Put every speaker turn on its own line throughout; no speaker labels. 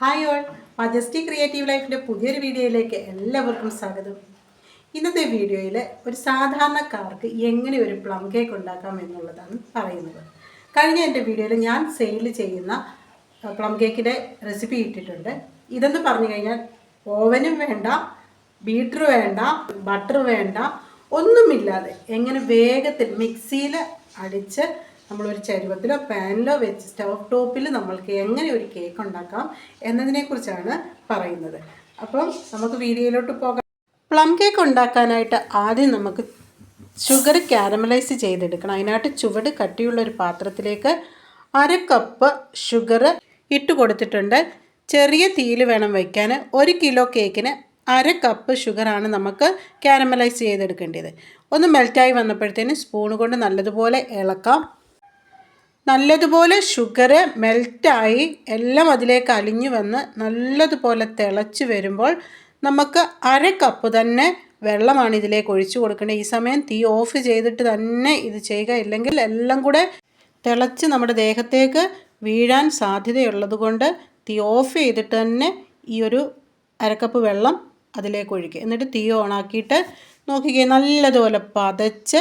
Hi all. Majesty creative ലൈഫിന്റെ പുതിയൊരു വീഡിയോയിലേക്ക് എല്ലാവർക്കും സ്വാഗതം. ഇന്നത്തെ വീഡിയോയിൽ ഒരു സാധാരണക്കാർക്ക് എങ്ങനെ ഒരു പ്ലം കേക്ക് ഉണ്ടാക്കാം എന്നുള്ളതാണ് പറയുന്നത്. കഴിഞ്ഞ എന്റെ വീഡിയോയിൽ ഞാൻ സെയിൽ ചെയ്യുന്ന പ്ലം കേക്കിന്റെ റെസിപ്പി ഇട്ടിട്ടുണ്ട്. ഇതെന്ന് പറഞ്ഞു കഴിഞ്ഞാൽ ഓവനും വേണ്ട ബീറ്റർ വേണ്ട ബട്ടർ വേണ്ട ഒന്നുമില്ലാതെ എങ്ങനെ വേഗത്തിൽ മിക്സിയിൽ അടിച്ച് നമ്മളൊരു ചരുവത്തിലോ പാനിലോ വെച്ച് സ്റ്റവ് ടോപ്പിൽ നമ്മൾക്ക് എങ്ങനെ ഒരു കേക്ക് ഉണ്ടാക്കാം എന്നതിനെക്കുറിച്ചാണ് പറയുന്നത്. അപ്പം നമുക്ക് വീഡിയോയിലോട്ട് പോകാം. പ്ലം കേക്ക് ഉണ്ടാക്കാനായിട്ട് ആദ്യം നമുക്ക് ഷുഗർ കാരമലൈസ് ചെയ്തെടുക്കണം. അതിനായിട്ട് ചുവട് കട്ടിയുള്ള ഒരു പാത്രത്തിലേക്ക് അര കപ്പ് ഷുഗർ ഇട്ട് കൊടുത്തിട്ടുണ്ട്. ചെറിയ തീയിൽ വേണം വയ്ക്കാൻ. ഒരു കിലോ കേക്കിന് അര കപ്പ് ഷുഗറാണ് നമുക്ക് കാരമലൈസ് ചെയ്തെടുക്കേണ്ടത്. ഒന്ന് മെൽറ്റായി വന്നപ്പോഴത്തേന് സ്പൂൺ കൊണ്ട് നല്ലതുപോലെ ഇളക്കാം. നല്ലതുപോലെ ഷുഗർ മെൽറ്റായി എല്ലാം അതിലേക്ക് അലിഞ്ഞു വന്ന് നല്ലതുപോലെ തിളച്ച് വരുമ്പോൾ നമുക്ക് അര കപ്പ് തന്നെ വെള്ളമാണ് ഇതിലേക്ക് ഒഴിച്ചു കൊടുക്കേണ്ടത്. ഈ സമയം തീ ഓഫ് ചെയ്തിട്ട് തന്നെ ഇത് ചെയ്യുക. ഇല്ലെങ്കിൽ എല്ലാം കൂടെ തിളച്ച് നമ്മുടെ ദേഹത്തേക്ക് വീഴാൻ സാധ്യതയുള്ളത് കൊണ്ട് തീ ഓഫ് ചെയ്തിട്ട് തന്നെ ഈ ഒരു അരക്കപ്പ് വെള്ളം അതിലേക്ക് ഒഴിക്കുക. എന്നിട്ട് തീ ഓണാക്കിയിട്ട് നോക്കിക്കേ നല്ലതുപോലെ പതച്ച്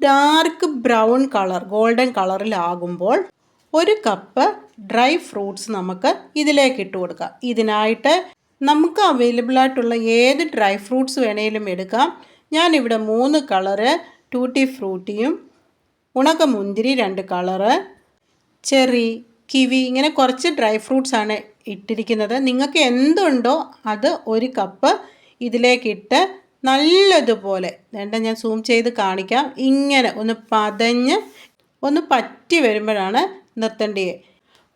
ഡാർക്ക് ബ്രൗൺ കളർ ഗോൾഡൻ കളറിലാകുമ്പോൾ ഒരു കപ്പ് ഡ്രൈ ഫ്രൂട്ട്സ് നമുക്ക് ഇതിലേക്ക് ഇട്ട് കൊടുക്കാം. ഇതിനായിട്ട് നമുക്ക് അവൈലബിൾ ആയിട്ടുള്ള ഏത് ഡ്രൈ ഫ്രൂട്ട്സ് വേണേലും എടുക്കാം. ഞാനിവിടെ മൂന്ന് കളറ് ടൂട്ടി ഫ്രൂട്ടിയും ഉണക്കമുന്തിരി രണ്ട് കളറ് ചെറി കിവി ഇങ്ങനെ കുറച്ച് ഡ്രൈ ഫ്രൂട്ട്സ് ആണ് ഇട്ടിരിക്കുന്നത്. നിങ്ങൾക്ക് എന്തുണ്ടോ അത് ഒരു കപ്പ് ഇതിലേക്കിട്ട് നല്ലതുപോലെ വേണ്ട ഞാൻ സൂം ചെയ്ത് കാണിക്കാം. ഇങ്ങനെ ഒന്ന് പതഞ്ഞ് ഒന്ന് പറ്റി വരുമ്പോഴാണ് നിർത്തേണ്ടത്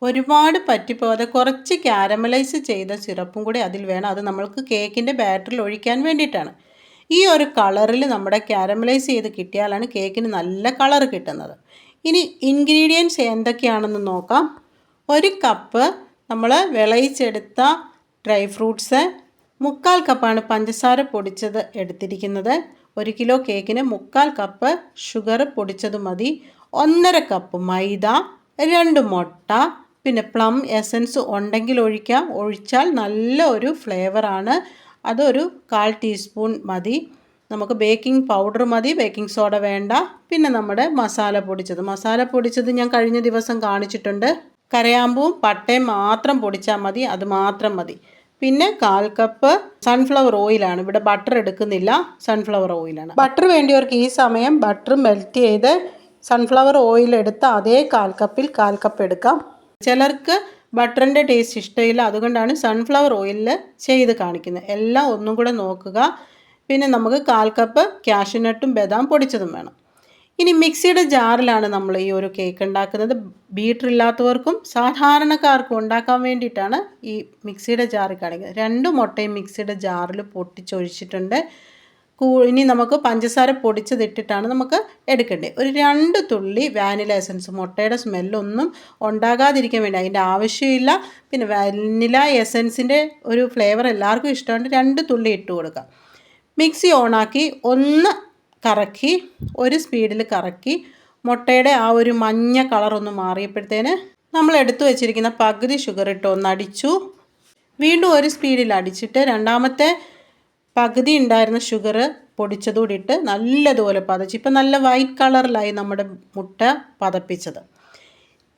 ഒരുപാട് പറ്റിപ്പോകാതെ കുറച്ച് ക്യാരമലൈസ് ചെയ്ത സിറപ്പും കൂടി അതിൽ വേണം. അത് നമ്മൾക്ക് കേക്കിന്റെ ബാറ്ററിൽ ഒഴിക്കാൻ വേണ്ടിയിട്ടാണ്. ഈ ഒരു കളറിൽ നമ്മുടെ ക്യാരമലൈസ് ചെയ്ത് കിട്ടിയാലാണ് കേക്കിന് നല്ല കളർ കിട്ടുന്നത്. ഇനി ഇൻഗ്രീഡിയൻസ് എന്തൊക്കെയാണെന്ന് നോക്കാം. ഒരു കപ്പ് നമ്മൾ വിളയിച്ചെടുത്ത ഡ്രൈ ഫ്രൂട്ട്സ് മുക്കാൽ കപ്പാണ് പഞ്ചസാര പൊടിച്ചത് എടുത്തിരിക്കുന്നത്. ഒരു കിലോ കേക്കിന് മുക്കാൽ കപ്പ് ഷുഗർ പൊടിച്ചത് മതി. ഒന്നര കപ്പ് മൈദ രണ്ട് മുട്ട പിന്നെ പ്ലം എസൻസ് ഉണ്ടെങ്കിൽ ഒഴിക്കാം. ഒഴിച്ചാൽ നല്ല ഒരു ഫ്ലേവറാണ് അതൊരു കാൽ ടീസ്പൂൺ മതി. നമുക്ക് ബേക്കിംഗ് പൗഡർ മതി. ബേക്കിംഗ് സോഡ വേണ്ട. പിന്നെ നമ്മുടെ മസാല പൊടിച്ചത്. മസാല പൊടിച്ചത് ഞാൻ കഴിഞ്ഞ ദിവസം കാണിച്ചിട്ടുണ്ട്. കരയാമ്പൂവും പട്ടയും മാത്രം പൊടിച്ചാൽ മതി. അത് മാത്രം മതി. പിന്നെ കാൽ കപ്പ് സൺഫ്ലവർ ഓയിലാണ് ഇവിടെ ബട്ടർ എടുക്കുന്നില്ല സൺഫ്ലവർ ഓയിലാണ് ബട്ടർ വേണ്ടിയവർക്ക് ഈ സമയം ബട്ടർ മെൽറ്റ് ചെയ്ത് സൺഫ്ലവർ ഓയിൽ എടുത്ത് അതേ കാൽ കപ്പിൽ കാൽ കപ്പ് എടുക്കാം. ചിലർക്ക് ബട്ടറിന്റെ ടേസ്റ്റ് ഇഷ്ടമില്ല. അതുകൊണ്ടാണ് സൺഫ്ലവർ ഓയിലിൽ ചെയ്ത് കാണിക്കുന്നത്. എല്ലാം ഒന്നും കൂടെ നോക്കുക. പിന്നെ നമുക്ക് കാൽ കപ്പ് കാഷ്യൂനട്ടും ബദാം പൊടിച്ചതും വേണം. ഇനി മിക്സിയുടെ ജാറിലാണ് നമ്മൾ ഈ ഒരു കേക്ക് ഉണ്ടാക്കുന്നത്. ബീറ്റർ ഇല്ലാത്തവർക്കും സാധാരണക്കാർക്കും ഉണ്ടാക്കാൻ വേണ്ടിയിട്ടാണ് ഈ മിക്സിയുടെ ജാറിൽ കാണിക്കുന്നത്. രണ്ട് മുട്ടയും മിക്സിയുടെ ജാറിൽ പൊട്ടിച്ചൊഴിച്ചിട്ടുണ്ട്. ഇനി നമുക്ക് പഞ്ചസാര പൊടിച്ചതിട്ടിട്ടാണ് നമുക്ക് എടുക്കേണ്ടത്. ഒരു രണ്ട് തുള്ളി വാനില എസൻസ് മുട്ടയുടെ സ്മെല്ലൊന്നും ഉണ്ടാകാതിരിക്കാൻ വേണ്ടി അതിന്റെ ആവശ്യമില്ല. പിന്നെ വാനില എസൻസിന്റെ ഒരു ഫ്ലേവർ എല്ലാവർക്കും ഇഷ്ടമുണ്ട്. രണ്ട് തുള്ളി ഇട്ട് കൊടുക്കാം. മിക്സി ഓണാക്കി ഒന്ന് കറക്കി ഒരു സ്പീഡിൽ കറക്കി മുട്ടയുടെ ആ ഒരു മഞ്ഞ കളർ ഒന്ന് മാറിയപ്പോഴത്തേന് നമ്മൾ എടുത്തു വെച്ചിരിക്കുന്ന പകുതി ഷുഗർ ഇട്ട് ഒന്ന് അടിച്ചു. വീണ്ടും ഒരു സ്പീഡിൽ അടിച്ചിട്ട് രണ്ടാമത്തെ പകുതി ഉണ്ടായിരുന്ന ഷുഗർ പൊടിച്ചതുകൂടി ഇട്ട് നല്ലതുപോലെ പതച്ച്. ഇപ്പം നല്ല വൈറ്റ് കളറിലായി നമ്മുടെ മുട്ട പതപ്പിച്ചത്.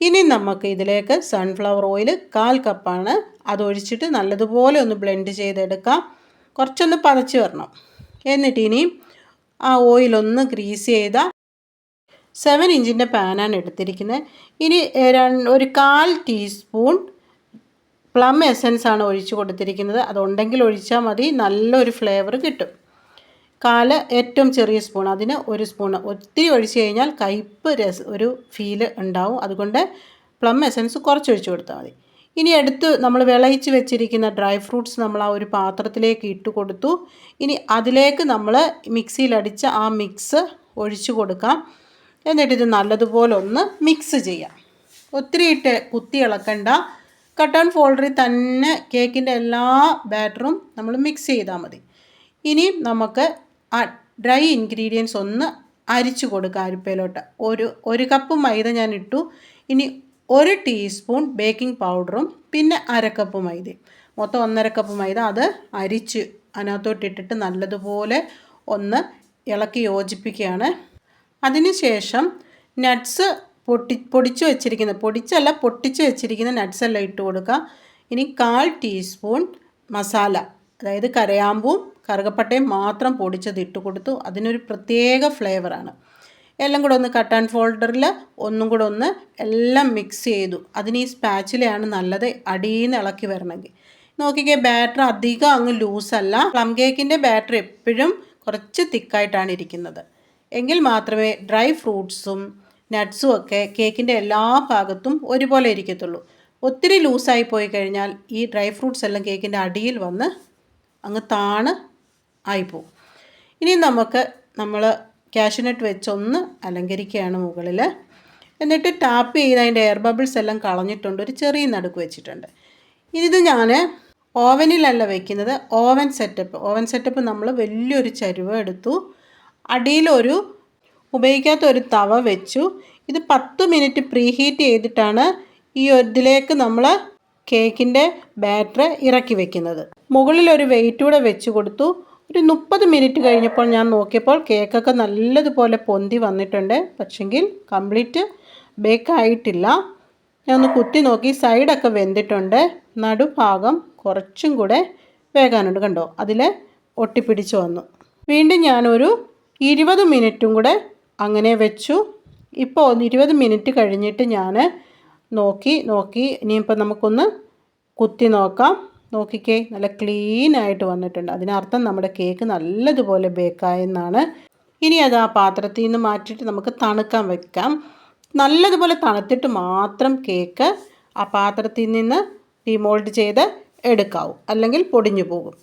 ഇനി നമുക്ക് ഇതിലേക്ക് സൺഫ്ലവർ ഓയിൽ കാൽ കപ്പാണ് അതൊഴിച്ചിട്ട് നല്ലതുപോലെ ഒന്ന് ബ്ലെൻഡ് ചെയ്തെടുക്കാം. കുറച്ചൊന്ന് പതച്ച് വരണം. എന്നിട്ട് ഇനി ആ ഓയിലൊന്ന് ഗ്രീസ് ചെയ്ത സെവൻ ഇഞ്ചിന്റെ പാനാണ് എടുത്തിരിക്കുന്നത് ഇനി ഒരു കാൽ ടീസ്പൂൺ പ്ലം എസൻസ് ആണ് ഒഴിച്ച് കൊടുത്തിരിക്കുന്നത്. അതുണ്ടെങ്കിൽ ഒഴിച്ചാൽ മതി. നല്ലൊരു ഫ്ലേവർ കിട്ടും. കാൽ ഏറ്റവും ചെറിയ സ്പൂൺ അതിന് ഒരു സ്പൂൺ ഒത്തിരി ഒഴിച്ച് കഴിഞ്ഞാൽ കയ്പ്പ് രസ ഒരു ഫീൽ ഉണ്ടാവും. അതുകൊണ്ട് പ്ലം എസൻസ് കുറച്ച് ഒഴിച്ച് കൊടുത്താൽ മതി. ഇനി എടുത്ത് നമ്മൾ വിളയിച്ച് വെച്ചിരിക്കുന്ന ഡ്രൈ ഫ്രൂട്ട്സ് നമ്മൾ ആ ഒരു പാത്രത്തിലേക്ക് ഇട്ട് കൊടുത്തു. ഇനി അതിലേക്ക് നമ്മൾ മിക്സിയിലടിച്ച ആ മിക്സ് ഒഴിച്ചു കൊടുക്കാം. എന്നിട്ട് ഇത് നല്ലതുപോലെ ഒന്ന് മിക്സ് ചെയ്യാം. ഒത്തിരി ഇട്ട് കുത്തി ഇളക്കണ്ട. കട്ടൺ ഫോൾഡറിൽ തന്നെ കേക്കിന്റെ എല്ലാ ബാറ്ററും നമ്മൾ മിക്സ് ചെയ്താൽ മതി. ഇനി നമുക്ക് ആ ഡ്രൈ ഇൻഗ്രീഡിയൻസ് ഒന്ന് അരിച്ചു കൊടുക്കുക അരിപ്പയിലോട്ട്. ഒരു ഒരു കപ്പ് മൈദ ഞാൻ ഇട്ടു. ഇനി ഒരു ടീസ്പൂൺ ബേക്കിംഗ് പൗഡറും പിന്നെ അര കപ്പ് മൈദയും. മൊത്തം ഒന്നര കപ്പ് മൈദ അത് അരിച്ച് അതിനകത്തോട്ടിട്ടിട്ട് നല്ലതുപോലെ ഒന്ന് ഇളക്കി യോജിപ്പിക്കുകയാണ്. അതിനുശേഷം നട്ട്സ് പൊട്ടി പൊടിച്ച് വെച്ചിരിക്കുന്ന പൊടിച്ചല്ല പൊട്ടിച്ച് വെച്ചിരിക്കുന്ന നട്ട്സ് ഇട്ട് കൊടുക്കുക. ഇനി കാൽ ടീസ്പൂൺ മസാല അതായത് കരയാമ്പും കറുകപ്പട്ടയും മാത്രം പൊടിച്ചത് ഇട്ട് കൊടുത്തു. അതിനൊരു പ്രത്യേക ഫ്ലേവറാണ് എല്ലാം കൂടെ ഒന്ന് കട്ട് ആൻഡ് ഫോൾഡറിൽ ഒന്നും കൂടെ ഒന്ന് എല്ലാം മിക്സ് ചെയ്തു. അതിന് ഈ സ്പാച്ചിലയാണ് നല്ലത് അടിയിൽ ഇളക്കി വരണമെങ്കിൽ. നോക്കിക്കേ ബാറ്റർ അധികം അങ്ങ് ലൂസല്ല പ്ലം കേക്കിന്റെ ബാറ്റർ എപ്പോഴും കുറച്ച് തിക്കായിട്ടാണ് ഇരിക്കുന്നത്. എങ്കിൽ മാത്രമേ ഡ്രൈ ഫ്രൂട്ട്സും നട്ട്സും ഒക്കെ കേക്കിന്റെ എല്ലാ ഭാഗത്തും ഒരുപോലെ ഇരിക്കത്തുള്ളൂ. ഒത്തിരി ലൂസായി പോയി കഴിഞ്ഞാൽ ഈ ഡ്രൈ ഫ്രൂട്ട്സ് എല്ലാം കേക്കിന്റെ അടിയിൽ വന്ന് അങ്ങ് താണ് ആയിപ്പോവും ഇനി നമുക്ക് നമ്മൾ കാഷ്യൂനട്ട് വെച്ചൊന്ന് അലങ്കരിക്കുകയാണ് മുകളിൽ എന്നിട്ട് ടാപ്പ് ചെയ്ത് അതിന്റെ എയർ ബബിൾസ് എല്ലാം കളഞ്ഞിട്ടുണ്ട്. ഒരു ചെറിയ നടുക്ക് വെച്ചിട്ടുണ്ട്. ഇത് ഞാൻ ഓവനിലല്ല വെക്കുന്നത്. Oven setup. ഓവൻ സെറ്റപ്പ് നമ്മൾ വലിയൊരു ചരുവ എടുത്തു. അടിയിലൊരു ഉപയോഗിക്കാത്ത ഒരു തവ വെച്ചു. ഇത് പത്ത് മിനിറ്റ് പ്രീ ഹീറ്റ് ചെയ്തിട്ടാണ് ഈ ഇതിലേക്ക് നമ്മൾ കേക്കിന്റെ ബാറ്റർ ഇറക്കി വെക്കുന്നത്. മുകളിലൊരു വെയിറ്റ് കൂടെ വെച്ച് കൊടുത്തു. ഒരു മുപ്പത് മിനിറ്റ് കഴിഞ്ഞപ്പോൾ ഞാൻ നോക്കിയപ്പോൾ കേക്കൊക്കെ നല്ലതുപോലെ പൊന്തി വന്നിട്ടുണ്ട്. പക്ഷെങ്കിൽ കംപ്ലീറ്റ് ബേക്കായിട്ടില്ല. ഞാൻ ഒന്ന് കുത്തി നോക്കി സൈഡൊക്കെ വെന്തിട്ടുണ്ട്. നടുഭാഗം കുറച്ചും കൂടെ വേകാനുണ്ട് കണ്ടോ? അതിൽ ഒട്ടിപ്പിടിച്ച് വന്നു. വീണ്ടും ഞാനൊരു ഇരുപത് മിനിറ്റും കൂടെ അങ്ങനെ വെച്ചു. ഇപ്പോൾ ഒന്ന് ഇരുപത് മിനിറ്റ് കഴിഞ്ഞിട്ട് ഞാൻ നോക്കി നോക്കി. ഇനിയിപ്പോൾ നമുക്കൊന്ന് കുത്തി നോക്കാം. നോക്കിക്കേ. നല്ല ക്ലീൻ ആയിട്ട് വന്നിട്ടുണ്ട്. അതിനർത്ഥം നമ്മുടെ കേക്ക് നല്ലതുപോലെ ബേക്കായെന്നാണ് ഇനി അത് ആ പാത്രത്തിൽ നിന്ന് മാറ്റിയിട്ട് നമുക്ക് തണുക്കാൻ വെക്കാം. നല്ലതുപോലെ തണുത്തിട്ട് മാത്രം കേക്ക് ആ പാത്രത്തിൽ നിന്ന് ഡിമോൾഡ് ചെയ്ത് എടുക്കാവൂ. അല്ലെങ്കിൽ പൊടിഞ്ഞു പോകും.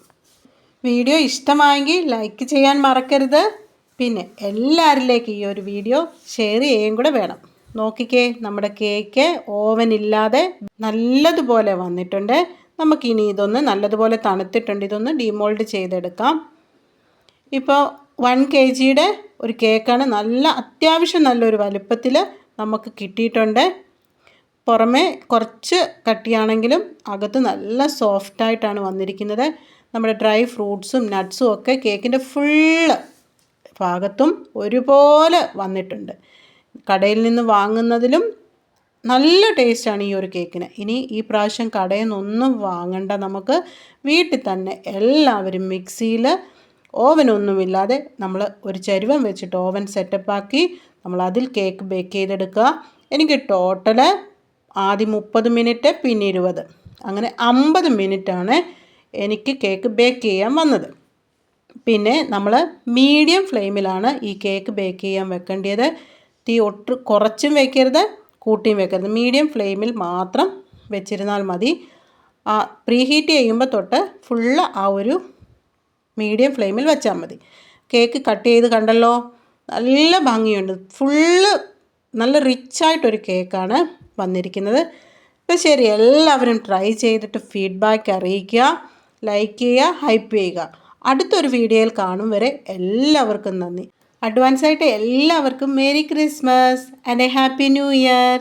വീഡിയോ ഇഷ്ടമായെങ്കിൽ ലൈക്ക് ചെയ്യാൻ മറക്കരുത്. പിന്നെ എല്ലാവരിലേക്കും ഈ ഒരു വീഡിയോ ഷെയർ ചെയ്യുകയും കൂടെ വേണം. നോക്കിക്കേ നമ്മുടെ കേക്ക് ഓവൻ ഇല്ലാതെ നല്ലതുപോലെ വന്നിട്ടുണ്ട്. നമുക്കിനി ഇതൊന്ന് നല്ലതുപോലെ തണുത്തിട്ടുണ്ട്. ഇതൊന്ന് ഡിമോൾഡ് ചെയ്തെടുക്കാം. ഇപ്പോൾ വൺ കെ ജിയുടെ ഒരു കേക്കാണ് നല്ല അത്യാവശ്യം നല്ലൊരു വലുപ്പത്തിൽ നമുക്ക് കിട്ടിയിട്ടുണ്ട്. പുറമേ കുറച്ച് കട്ടിയാണെങ്കിലും അകത്ത് നല്ല സോഫ്റ്റായിട്ടാണ് വന്നിരിക്കുന്നത്. നമ്മുടെ ഡ്രൈ ഫ്രൂട്ട്സും നട്ട്സും ഒക്കെ കേക്കിന്റെ ഫുള്ള് ഭാഗത്തും ഒരുപോലെ വന്നിട്ടുണ്ട്. കടയിൽ നിന്ന് വാങ്ങുന്നതിലും നല്ല ടേസ്റ്റാണ് ഈ ഒരു കേക്കിന്. ഇനി ഈ പ്രാവശ്യം കടയിൽ നിന്നൊന്നും വാങ്ങണ്ട. നമുക്ക് വീട്ടിൽ തന്നെ എല്ലാവരും മിക്സിയിൽ ഓവനൊന്നുമില്ലാതെ നമ്മൾ ഒരു ചരുവം വെച്ചിട്ട് ഓവൻ സെറ്റപ്പാക്കി നമ്മൾ അതിൽ കേക്ക് ബേക്ക് ചെയ്തെടുക്കുക. എനിക്ക് ടോട്ടൽ ആദ്യം മുപ്പത് മിനിറ്റ് പിന്നെ ഇരുപത്. അങ്ങനെ അമ്പത് മിനിറ്റാണ് എനിക്ക് കേക്ക് ബേക്ക് ചെയ്യാൻ വന്നത്. പിന്നെ നമ്മൾ മീഡിയം ഫ്ലെയിമിലാണ് ഈ കേക്ക് ബേക്ക് ചെയ്യാൻ വെക്കേണ്ടത്. തീ ഒട്ട് കുറച്ചും വെക്കരുത്. കൂട്ടിയും വെക്കരുത്. മീഡിയം ഫ്ലെയിമിൽ മാത്രം വെച്ചിരുന്നാൽ മതി. ആ പ്രീ ഹീറ്റ് ചെയ്യുമ്പോൾ തൊട്ട് ഫുള്ള് ആ ഒരു മീഡിയം ഫ്ലെയിമിൽ വെച്ചാൽ മതി. കേക്ക് കട്ട് ചെയ്ത് കണ്ടല്ലോ? നല്ല ഭംഗിയുണ്ട്. ഫുള്ള് നല്ല റിച്ചായിട്ടൊരു കേക്കാണ് വന്നിരിക്കുന്നത്. അപ്പോൾ ശരി എല്ലാവരും ട്രൈ ചെയ്തിട്ട് ഫീഡ്ബാക്ക് അറിയിക്കുക ലൈക്ക് ചെയ്യുക ഹൈപ്പ് ചെയ്യുക. അടുത്തൊരു വീഡിയോയിൽ കാണും വരെ എല്ലാവർക്കും നന്ദി. അഡ്വാൻസ് ആയിട്ട് എല്ലാവർക്കും merry Christmas and a happy new year.